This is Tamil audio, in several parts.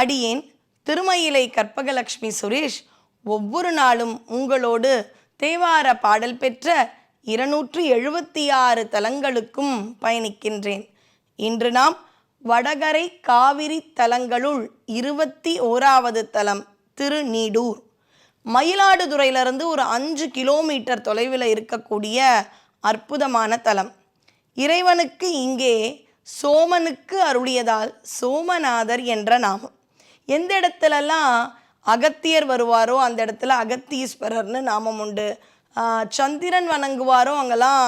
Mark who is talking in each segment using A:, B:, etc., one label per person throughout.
A: அடியேன் திருமயிலை கற்பகலக்ஷ்மி சுரேஷ் ஒவ்வொரு நாளும் உங்களோடு தேவார பாடல் பெற்ற இருநூற்று எழுபத்தி ஆறு தலங்களுக்கும் பயணிக்கின்றேன். இன்று நாம் வடகரை காவிரி தலங்களுள் இருபத்தி ஓராவது தலம் திருநீடூர். மயிலாடுதுறையிலிருந்து ஒரு அஞ்சு கிலோமீட்டர் தொலைவில் இருக்கக்கூடிய அற்புதமான தலம். இறைவனுக்கு இங்கே சோமனுக்கு அருளியதால் சோமநாதர் என்ற நாமம். எந்த இடத்துலலாம் அகத்தியர் வருவாரோ அந்த இடத்துல அகத்தீஸ்வரர்னு நாமம் உண்டு. சந்திரன் வணங்குவாரோ அங்கெல்லாம்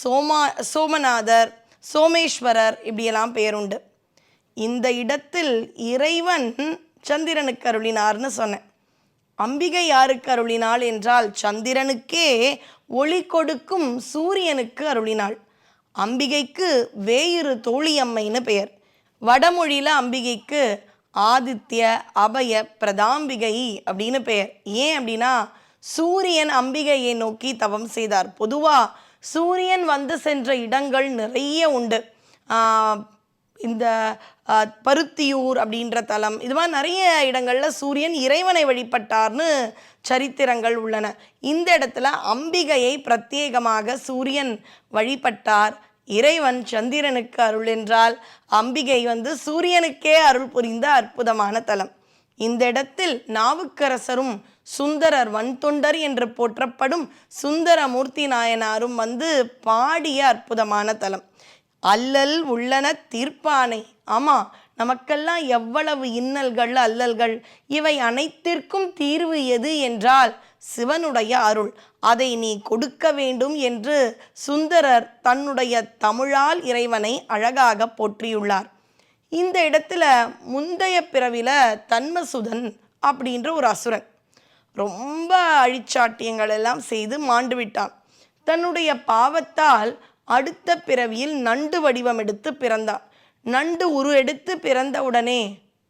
A: சோமா சோமநாதர் சோமேஸ்வரர் இப்படியெல்லாம் பேருண்டு இந்த இடத்தில் இறைவன் சந்திரனுக்கு அருளினார்னு சொன்னேன். அம்பிகை யாருக்கு அருளினாள் என்றால் சந்திரனுக்கே ஒளி கொடுக்கும் சூரியனுக்கு அருளினாள். அம்பிகைக்கு வேயிறு தோழியம்மைன்னு பெயர் வடமொழியில் அம்பிகைக்கு ஆதித்ய அபய பிரதாம்பிகை அப்படின்னு பெயர். ஏன் அப்படின்னா சூரியன் அம்பிகையை நோக்கி தவம் செய்தார். பொதுவாக சூரியன் வந்து சென்ற இடங்கள் நிறைய உண்டு. இந்த பருத்தியூர் அப்படின்ற தலம் இது மாதிரி நிறைய இடங்களில் சூரியன் இறைவனை வழிபட்டார்னு சரித்திரங்கள் உள்ளன. இந்த இடத்துல அம்பிகையை பிரத்யேகமாக சூரியன் வழிபட்டார். இறைவன் சந்திரனுக்கு அருள் என்றால் அம்பிகை வந்து சூரியனுக்கே அருள் புரிந்த அற்புதமான தலம். இந்த இடத்தில் நாவுக்கரசரும் சுந்தரர் வன்தொண்டர் என்று போற்றப்படும் சுந்தரமூர்த்தி நாயனாரும் வந்து பாடிய அற்புதமான தலம். அல்லல் உள்ளன தீர்ப்பானை. ஆமா நமக்கெல்லாம் எவ்வளவு இன்னல்கள் அல்லல்கள் இவை அனைத்திற்கும் தீர்வு எது என்றால் சிவனுடைய அருள். அதை நீ கொடுக்க வேண்டும் என்று சுந்தரர் தன்னுடைய தமிழால் இறைவனை அழகாக போற்றியுள்ளார். இந்த இடத்துல முந்தைய பிறவில தன்மசுதன் அப்படின்ற ஒரு அசுரன் ரொம்ப அழிச்சாட்டியங்கள் எல்லாம் செய்து மாண்டு விட்டான். தன்னுடைய பாவத்தால் அடுத்த பிறவியில் நண்டு வடிவம் எடுத்து பிறந்தான். நண்டு உரு எடுத்து பிறந்த உடனே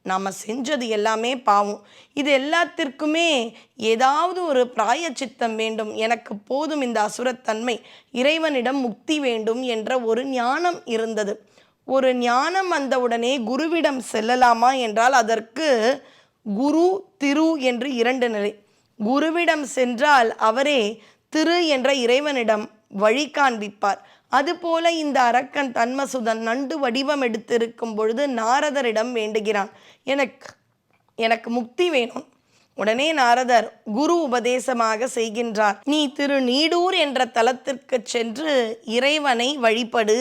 A: நாம் செஞ்சது எல்லாமே பாவம். இது எல்லாத்திற்குமே ஏதாவது ஒரு பிராயச்சித்தம் வேண்டும். எனக்கு போதும் இந்த அசுரத்தன்மை. இறைவனிடம் முக்தி வேண்டும் என்ற ஒரு ஞானம் இருந்தது. ஒரு ஞானம் வந்தவுடனே குருவிடம் செல்லலாமா என்றால் அதற்கு குரு திரு என்று இரண்டு நிலை. குருவிடம் சென்றால் அவரே திரு என்ற இறைவனிடம் வழி காண்பிப்பார். அதுபோல இந்த அரக்கன் தன்மசுதன் நண்டு வடிவம் எடுத்திருக்கும் பொழுது நாரதரிடம் வேண்டுகிறான். எனக்கு எனக்கு முக்தி வேணும். உடனே நாரதர் குரு உபதேசமாக செய்கின்றார். நீ திரு நீடூர் என்ற தலத்திற்கு சென்று இறைவனை வழிபடு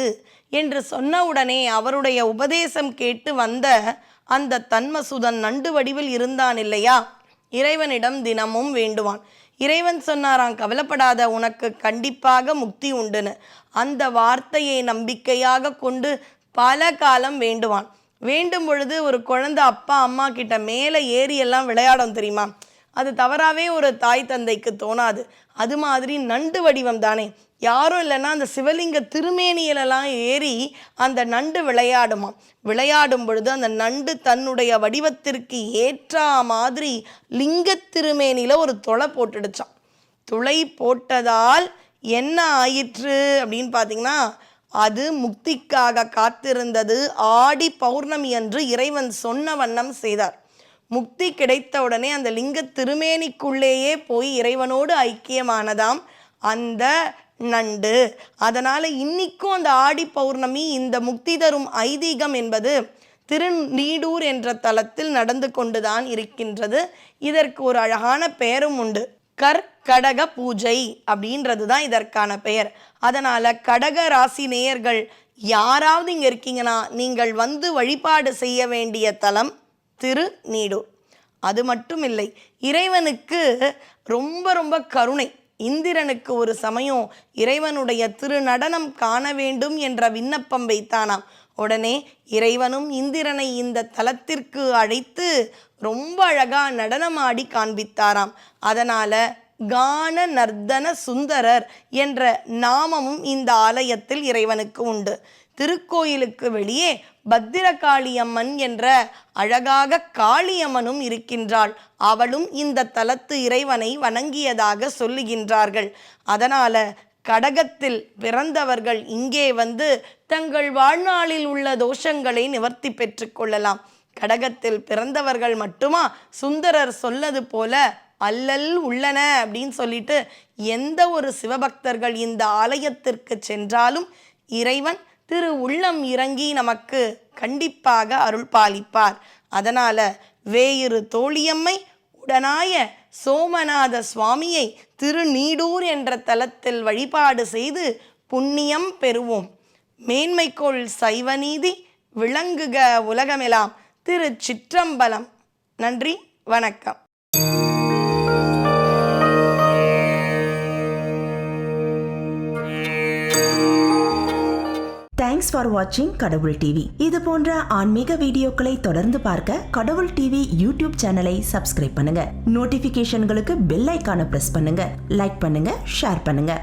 A: என்று சொன்னவுடனே அவருடைய உபதேசம் கேட்டு வந்த அந்த தன்மசுதன் நண்டு வடிவில் இருந்தான் இல்லையா? இறைவனிடம் தினமும் வேண்டுவான். இறைவன் சொன்னாராம் கவலைப்படாத உனக்கு கண்டிப்பாக முக்தி உண்டுன்னு. அந்த வார்த்தையை நம்பிக்கையாக கொண்டு பல காலம் வேண்டுவான். வேண்டும் பொழுது ஒரு குழந்தை அப்பா அம்மா கிட்ட மேலே ஏறி எல்லாம் விளையாடும் தெரியுமா? அது தவறாவே ஒரு தாய் தந்தைக்கு தோணாது. அது மாதிரி நண்டு வடிவம் தானே. யாரும் இல்லைன்னா அந்த சிவலிங்க திருமேனியிலெல்லாம் ஏறி அந்த நண்டு விளையாடுமா விளையாடும் பொழுது அந்த நண்டு தன்னுடைய வடிவத்திற்கு ஏற்றா மாதிரி லிங்க திருமேனியில் ஒரு துளை போட்டுடுச்சான் துளை போட்டதால் என்ன ஆயிற்று அப்படின்னு பார்த்தீங்கன்னா அது முக்திக்காக காத்திருந்தது ஆடி பௌர்ணமி அன்று இறைவன் சொன்ன வண்ணம் செய்தார். முக்தி கிடைத்தவுடனே அந்த லிங்க திருமேனிக்குள்ளேயே போய் இறைவனோடு ஐக்கியமானதாம் அந்த நண்டு. அதனால் இன்னிக்கும் அந்த ஆடி பௌர்ணமி இந்த முக்தி தரும் ஐதீகம் என்பது திருநீடூர் என்ற தலத்தில் நடந்து கொண்டுதான் இருக்கின்றது. இதற்கு ஒரு அழகான பெயரும் உண்டு. கற்கடக பூஜை அப்படின்றது தான் இதற்கான பெயர். அதனால் கடக ராசி நேயர்கள் யாராவது இங்கே இருக்கீங்கன்னா நீங்கள் வந்து வழிபாடு செய்ய வேண்டிய தலம் திருநீடூர். அது மட்டும் இல்லை இறைவனுக்கு ரொம்ப ரொம்ப கருணை. இந்திரனுக்கு ஒரு சமயம் இறைவனுடைய திருநடனம் காண வேண்டும் என்ற விண்ணப்பம் வைத்தானாம். உடனே இறைவனும் இந்திரனை இந்த தலத்திற்கு அழைத்து ரொம்ப அழகா நடனமாடி காண்பித்தாராம். அதனால கான நர்தன சுந்தரர் என்ற நாமமும் இந்த ஆலயத்தில் இறைவனுக்கு உண்டு. திருக்கோயிலுக்கு வெளியே பத்திரகாளியம்மன் என்ற அழகாக காளியம்மனும் இருக்கின்றாள். அவளும் இந்த தலத்து இறைவனை வணங்கியதாக சொல்லுகின்றார்கள். அதனால கடகத்தில் பிறந்தவர்கள் இங்கே வந்து தங்கள் வாழ்நாளில் உள்ள தோஷங்களை நிவர்த்தி பெற்றுக்கொள்ளலாம் கடகத்தில் பிறந்தவர்கள் மட்டுமா? சுந்தரர் சொல்லது போல அல்லல் உள்ளன அப்படின்னு சொல்லிட்டு எந்த ஒரு சிவபக்தர்கள் இந்த ஆலயத்திற்கு சென்றாலும் இறைவன் திரு உள்ளம் இறங்கி நமக்கு கண்டிப்பாக அருள் பாலிப்பார். அதனால வேயிறு தோழியம்மை உடனாய சோமநாத சுவாமியை திருநீடூர் என்ற தலத்தில் வழிபாடு செய்து புண்ணியம் பெறுவோம். மேன்மைக்கோள் சைவநீதி விளங்குக உலகமெல்லாம் திரு சிற்றம்பலம். நன்றி வணக்கம்.
B: தேங்க்ஸ் ஃபார் வாட்சிங் கடவுள் டிவி இது போன்ற ஆன்மீக வீடியோக்களை தொடர்ந்து பார்க்க கடவுள் டிவி யூடியூப் சேனலை சப்ஸ்கிரைப் பண்ணுங்க. நோட்டிபிகேஷன்களுக்கு பெல் ஐக்கான பிரஸ் பண்ணுங்க. லைக் பண்ணுங்க ஷேர் பண்ணுங்க.